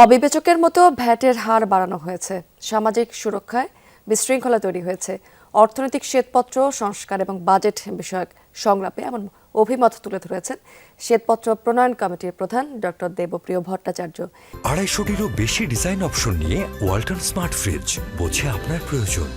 অবিবেচকের মতো ভ্যাটের হার বাড়ানো হয়েছে। সামাজিক সুরক্ষায় বিশৃঙ্খলা তৈরি হয়েছে। অর্থনৈতিক শ্বেতপত্র সংস্কার এবং বাজেট বিষয়ক সংলাপে এমন অভিমত তুলে ধরেছেন শ্বেতপত্র প্রণয়ন কমিটির প্রধান ডক্টর দেবপ্রিয় ভট্টাচার্য। আড়াইশোটিরও বেশি ডিজাইন অপশন নিয়ে ওয়ালটন স্মার্ট ফ্রিজ বোঝে আপনার প্রয়োজন।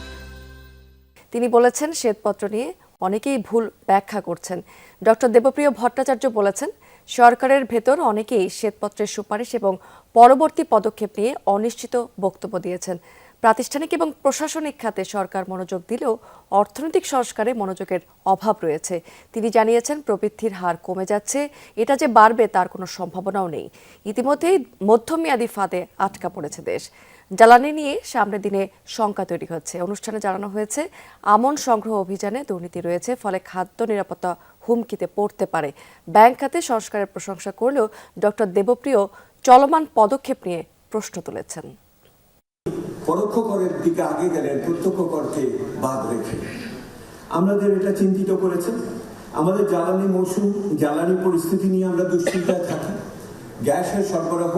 তিনি বলেছেন শ্বেতপত্র নিয়ে অনেকেই ভুল ব্যাখ্যা করছেন। ডক্টর দেবপ্রিয় ভট্টাচার্য বলেছেন সরকারের ভেতর অনেকেই শ্বেতপত্রের সুপারিশ এবং পরবর্তী পদক্ষেপ নিয়ে অনিশ্চিত বক্তব্য দিয়েছেন। প্রাতিষ্ঠানিক এবং প্রশাসনিক খাতে সরকার মনোযোগ দিলেও অর্থনৈতিক সংস্কারে মনোযোগের অভাব রয়েছে। তিনি জানিয়েছেন, প্রবৃদ্ধির হার কমে যাচ্ছে। এটা যে বাড়বে তার কোনো সম্ভাবনাও নেই। ইতিমধ্যেই মধ্যমেয়াদী ফাঁদে আটকা পড়েছে দেশ। জ্বালানি নিয়ে সামনের দিনে শঙ্কা তৈরি হচ্ছে। অনুষ্ঠানে জানানো হয়েছে, আমন সংগ্রহ অভিযানে দুর্নীতি রয়েছে, ফলে খাদ্য নিরাপত্তা হুমকিতে পড়তে পারে। ব্যাংক খাতে সংস্কারের প্রশংসা করলেও ডক্টর দেবপ্রিয় চলমান পদক্ষেপ নিয়ে প্রশ্ন তুলেছেন। পরোক্ষ করের দিকে আগে গেলেন প্রত্যক্ষ করকে বাদ রেখে। আমাদের এটা চিন্তিত করেছে। আমাদের জ্বালানি মৌসুম, জ্বালানি পরিস্থিতি নিয়ে আমরা দুশ্চিন্তায় থাকি। গ্যাসের সরবরাহ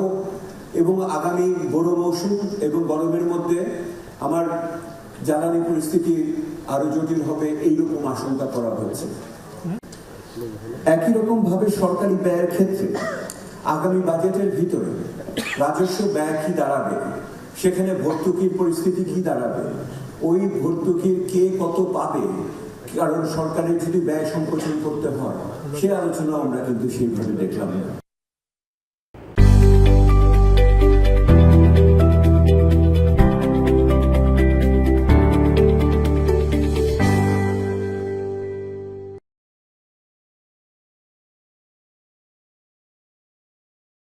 এবং আগামী বড় মৌসুম এবং গরমের মধ্যে আমার জ্বালানি পরিস্থিতি আরও জটিল হবে, এইরকম আশঙ্কা করা হয়েছে একই রকম ভাবে সরকারি ব্যয়ের ক্ষেত্রে আগামী বাজেটের ভিতরে রাজস্ব ব্যয় কি দাঁড়াবে? সেখানে ভর্তুকির পরিস্থিতি কি দাঁড়াবে? ওই ভর্তুকির কে কত পাবে? কারণ সরকারের যদি ব্যয় সংকোচন করতে হয়, সে আলোচনা আমরা কিন্তু সেইভাবে দেখলাম না।